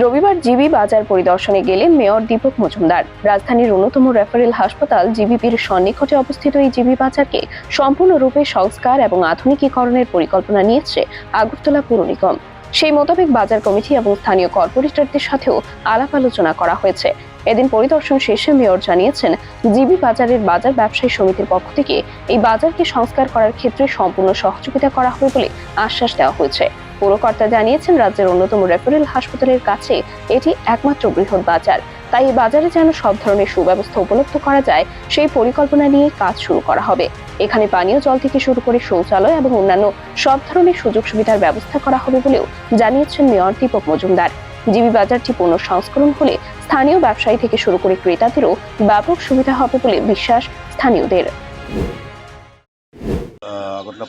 রবিবার জিবি বাজার পরিদর্শনে গেলে মেয়র দীপক মজুমদার। রাজধানীর অন্যতম রেফারেল হাসপাতাল জিবিপির সন্নিকটে অবস্থিত এই জিবি বাজারকে সম্পূর্ণরূপে সংস্কার এবং আধুনিকীকরণের পরিকল্পনা নিয়েছে আগরতলা পুর নিগম। সেই মোতাবেক বাজার কমিটি এবং স্থানীয় কর্পোরেটরদের সাথেও আলাপ আলোচনা করা হয়েছে। এদিন পরিদর্শন শেষে মেয়র জানিয়েছেন, জিবি বাজারের বাজার ব্যবসায়ী সমিতির পক্ষ থেকে এই বাজারকে সংস্কার করার ক্ষেত্রে সম্পূর্ণ সহযোগিতা করা হবে বলে আশ্বাস দেওয়া হয়েছে। পৌরকর্তা জানিয়েছেন, রাজ্যের অন্যতম রেফারেল হাসপাতালের কাছে এটি একমাত্র বৃহৎ বাজার। তাই বাজারে যেন সব ধরনের সুব্যবস্থা উপলব্ধ করা যায়, সেই পরিকল্পনা নিয়ে কাজ শুরু করা হবে। এখানে পানীয় জল থেকে শুরু করে শৌচালয় এবং অন্যান্য সব ধরনের সুযোগ সুবিধার ব্যবস্থা করা হবে বলেও জানিয়েছেন মেয়র দীপক মজুমদার। জিবি বাজারটি পুনঃ সংস্করণ হলে স্থানীয় ব্যবসায়ী থেকে শুরু করে ক্রেতাদেরও ব্যাপক সুবিধা হবে বলে বিশ্বাস স্থানীয়দের।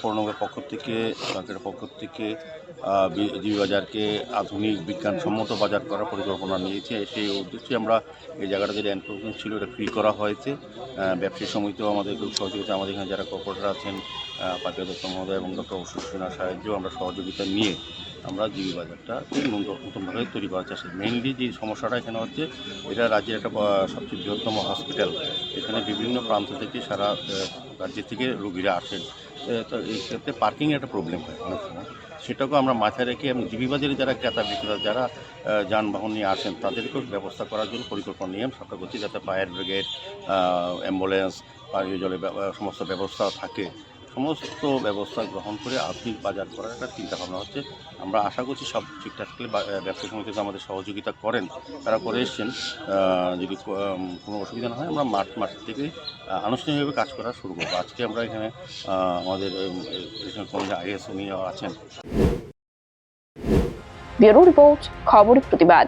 পৌরনগরের পক্ষ থেকে, সরকারের পক্ষ থেকে জীবী বাজারকে আধুনিক বিজ্ঞানসম্মত বাজার করার পরিকল্পনা নিয়েছে। সেই উদ্দেশ্যে আমরা এই জায়গাটা যেটা এনক্রোচমেন্ট ছিল, এটা ফ্রি করা হয়েছে। ব্যবসায়ী সমিতিও আমাদের খুব সহযোগিতা, আমাদের এখানে যারা কর্পোরেটর আছেন পাপিয়া দত্ত মহোদয় এবং ডক্টর অশোক সিনহার সাহায্য আমরা সহযোগিতা নিয়ে আমরা জিবি বাজারটা নতুন- নতুনভাবে তৈরি করার চেষ্টা মেইনলি যে সমস্যাটা এখানে হচ্ছে এটা রাজ্যের একটা সবচেয়ে বৃহত্তম হসপিটাল এখানে বিভিন্ন প্রান্ত থেকে সারা আহ, রাজ্য থেকে রুগীরা আসেন। তো এই ক্ষেত্রে পার্কিং একটা প্রবলেম হয় অনেক সময়। সেটাকেও আমরা মাথায় রেখে এবং জিবি বাজারে যারা ক্রেতা বিক্রেতা যারা যানবাহন নিয়ে আসেন তাদেরকেও ব্যবস্থা করার জন্য পরিকল্পনা নিয়ে সরকার করছি যাতে ফায়ার ব্রিগেড অ্যাম্বুলেন্স পানীয় জলের সমস্ত ব্যবস্থা থাকে। সমস্ত ব্যবস্থা গ্রহণ করে আধুনিক বাজার করার একটা চিন্তা ভাবনা হচ্ছে। আমরা আশা করছি সব ঠিকঠাক থাকলে ব্যবসায়ী সমিতিতে আমাদের সহযোগিতা করেন। তারা করে এসছেন। যদি কোনো অসুবিধা না হয়, আমরা মার্চ মাস থেকে আনুষ্ঠানিকভাবে কাজ করা শুরু করব। আজকে আমরা এখানে আমাদের আইএস উনি আছেন। খবর প্রতিবাদ।